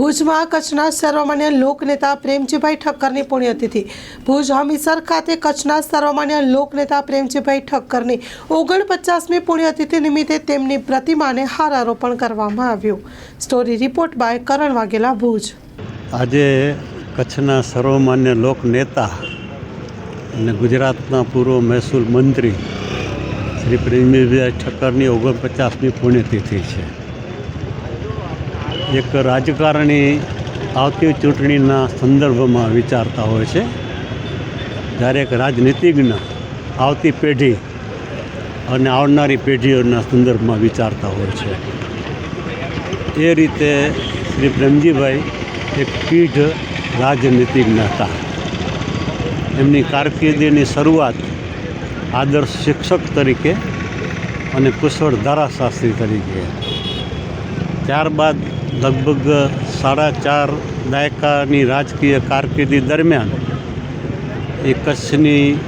ભુજમાં કચ્છના સર્વમાન્ય લોકનેતા પ્રેમજીભાઈ ઠક્કરની પુણ્યતિથિ. ભુજ હમીસર ખાતે કચ્છના સર્વમાન્ય લોકનેતા પ્રેમજીભાઈ ઠક્કરની ઓગણપચાસમી પુણ્યતિથિ નિમિત્તે તેમની પ્રતિમાને હારારોપણ કરવામાં આવ્યું. Story report by Karan Vaghela, Bhuj. આજે કચ્છના સર્વમાન્ય લોકનેતા અને ગુજરાતના પૂર્વ મહેસૂલ મંત્રી શ્રી પ્રેમજીભાઈ ઠક્કરની ઓગણપચાસમી પુણ્યતિથિ છે. એક રાજકારણી આવતી ચૂંટણીના સંદર્ભમાં વિચારતા હોય છે. જ્યારે એક રાજનીતિજ્ઞ આવતી પેઢી અને આવનારી પેઢીઓના સંદર્ભમાં વિચારતા હોય છે. એ રીતે શ્રી પ્રેમજીભાઈ એક પીઢ રાજનીતિજ્ઞ હતા. એમની કારકિર્દીની શરૂઆત આદર્શ શિક્ષક તરીકે અને કુશળ ધારાશાસ્ત્રી તરીકે. ત્યારબાદ લગભગ સાડા ચાર દાયકાની રાજકીય કારકિર્દી દરમિયાન એ કચ્છની,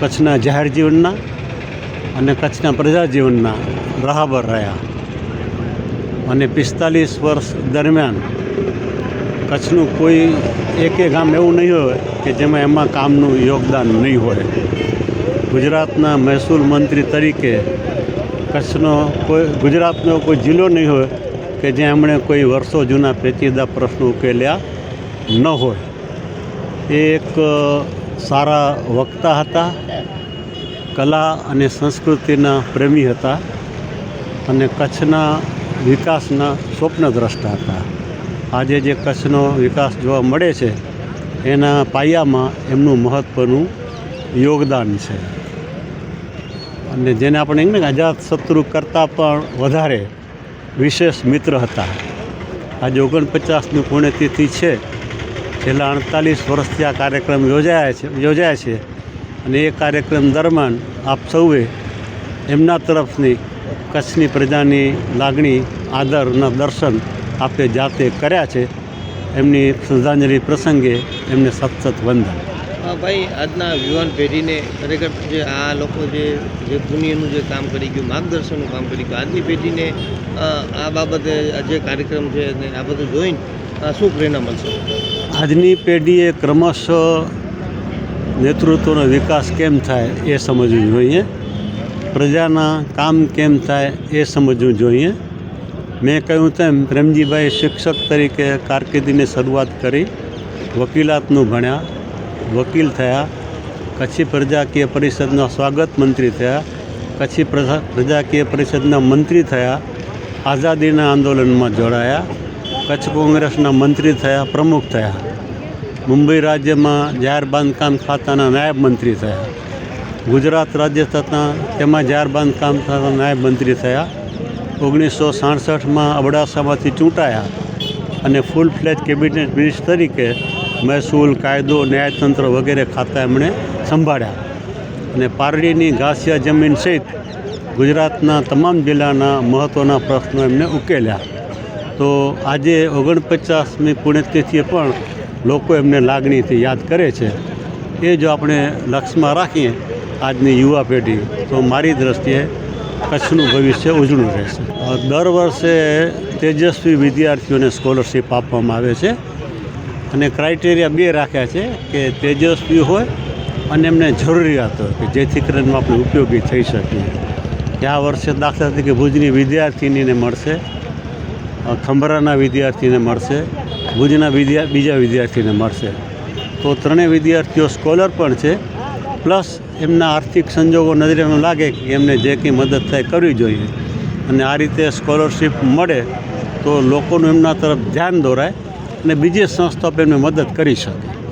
કચ્છના જાહેર જીવનના અને કચ્છના પ્રજાજીવનના રાહબર રહ્યા. અને પિસ્તાલીસ વર્ષ દરમિયાન કચ્છનું કોઈ એકે ગામ એવું નહીં હોય કે જેમાં એમાં કામનું યોગદાન નહીં હોય. ગુજરાતના મહેસૂલ મંત્રી તરીકે કચ્છનો કોઈ, ગુજરાતનો કોઈ જિલ્લો નહીં હોય કે જ્યાં એમણે કોઈ વર્ષો જૂના પેચીદા પ્રશ્નો ઉકેલ્યા ન હોય. એ એક સારા વક્તા હતા, કલા અને સંસ્કૃતિના પ્રેમી હતા અને કચ્છના વિકાસના સ્વપ્નદ્રષ્ટા હતા. આજે જે કચ્છનો વિકાસ જોવા મળે છે, એના પાયામાં એમનું મહત્ત્વનું યોગદાન છે. અને જેને આપણે અજાત શત્રુ કરતાં પણ વધારે વિશેષ મિત્ર હતા. આજે ઓગણપચાસની પુણ્યતિથિ છે. છેલ્લા અડતાલીસ વર્ષથી આ કાર્યક્રમ યોજાયા છે, યોજાય છે. અને એ કાર્યક્રમ દરમિયાન આપ સૌએ એમના તરફની કચ્છની પ્રજાની લાગણી આદરના દર્શન આપે જાતે કર્યા છે. એમની શ્રદ્ધાંજલિ પ્રસંગે એમને સતત વંદન. ભાઈ, આજના યુવાન પેઢીને ખરેખર જે આ લોકો જે જે પુણ્યનું જે કામ કરી ગયું, માર્ગદર્શનનું કામ કરી ગયું, આજની પેઢીને આ બાબતે જે કાર્યક્રમ છે ને આ બધું જોઈને શું પ્રેરણા મળશે? આજની પેઢીએ ક્રમશઃ નેતૃત્વનો વિકાસ કેમ થાય એ સમજવું જોઈએ. પ્રજાના કામ કેમ થાય એ સમજવું જોઈએ. મેં કહ્યું તેમ, પ્રેમજીભાઈ શિક્ષક તરીકે કારકિર્દીની શરૂઆત કરી, વકીલાતનું ભણ્યા વકીલ થયા, કચ્છી પ્રજાકીય પરિષદના સ્વાગત મંત્રી થયા, કચ્છી પ્રજા, પ્રજાકીય પરિષદના મંત્રી થયા, આઝાદીના આંદોલનમાં જોડાયા, કચ્છ કોંગ્રેસના મંત્રી થયા, પ્રમુખ થયા. મુંબઈ રાજ્યમાં જાહેર બાંધકામ ખાતાના નાયબ મંત્રી થયા. ગુજરાત રાજ્ય થતાં તેમાં જાહેર બાંધકામ ખાતાના નાયબ મંત્રી થયા. ઓગણીસો સાડસઠમાં અબડાસામાંથી ચૂંટાયા અને ફૂલ ફ્લેજ કેબિનેટ મિનિસ્ટર તરીકે મહેસૂલ, કાયદો, ન્યાયતંત્ર વગેરે ખાતા એમણે સંભાળ્યા. અને પારડીની ઘાસિયા જમીન સહિત ગુજરાતના તમામ જિલ્લાના મહત્ત્વના પ્રશ્નો એમને ઉકેલ્યા. તો આજે ઓગણપચાસમી પુણ્યતિથિએ પણ લોકો એમને લાગણીથી યાદ કરે છે. એ જો આપણે લક્ષ્યમાં રાખીએ, આજની યુવા પેઢી, તો મારી દ્રષ્ટિએ કચ્છનું ભવિષ્ય ઉજળું રહેશે. દર વર્ષે તેજસ્વી વિદ્યાર્થીઓને સ્કોલરશિપ આપવામાં આવે છે. અને ક્રાઇટેરિયા બે રાખ્યા છે કે તેજસ્વી હોય અને એમને જરૂરિયાત હોય કે જેથી કરીને આપણે ઉપયોગી થઈ શકીએ. આ વર્ષે દાખલા તરીકે ભુજની વિદ્યાર્થીનીને મળશે ખંભરાના વિદ્યાર્થીને મળશે, ભુજના વિદ્યા, બીજા વિદ્યાર્થીને મળશે. તો ત્રણેય વિદ્યાર્થીઓ સ્કોલર પણ છે, પ્લસ એમના આર્થિક સંજોગો નજરે લાગે કે એમને જે કંઈ મદદ થાય કરવી જોઈએ. અને આ રીતે સ્કોલરશીપ મળે તો લોકોનું એમના તરફ ધ્યાન દોરાય અને બીજી સંસ્થા પણ એમને મદદ કરી શકે.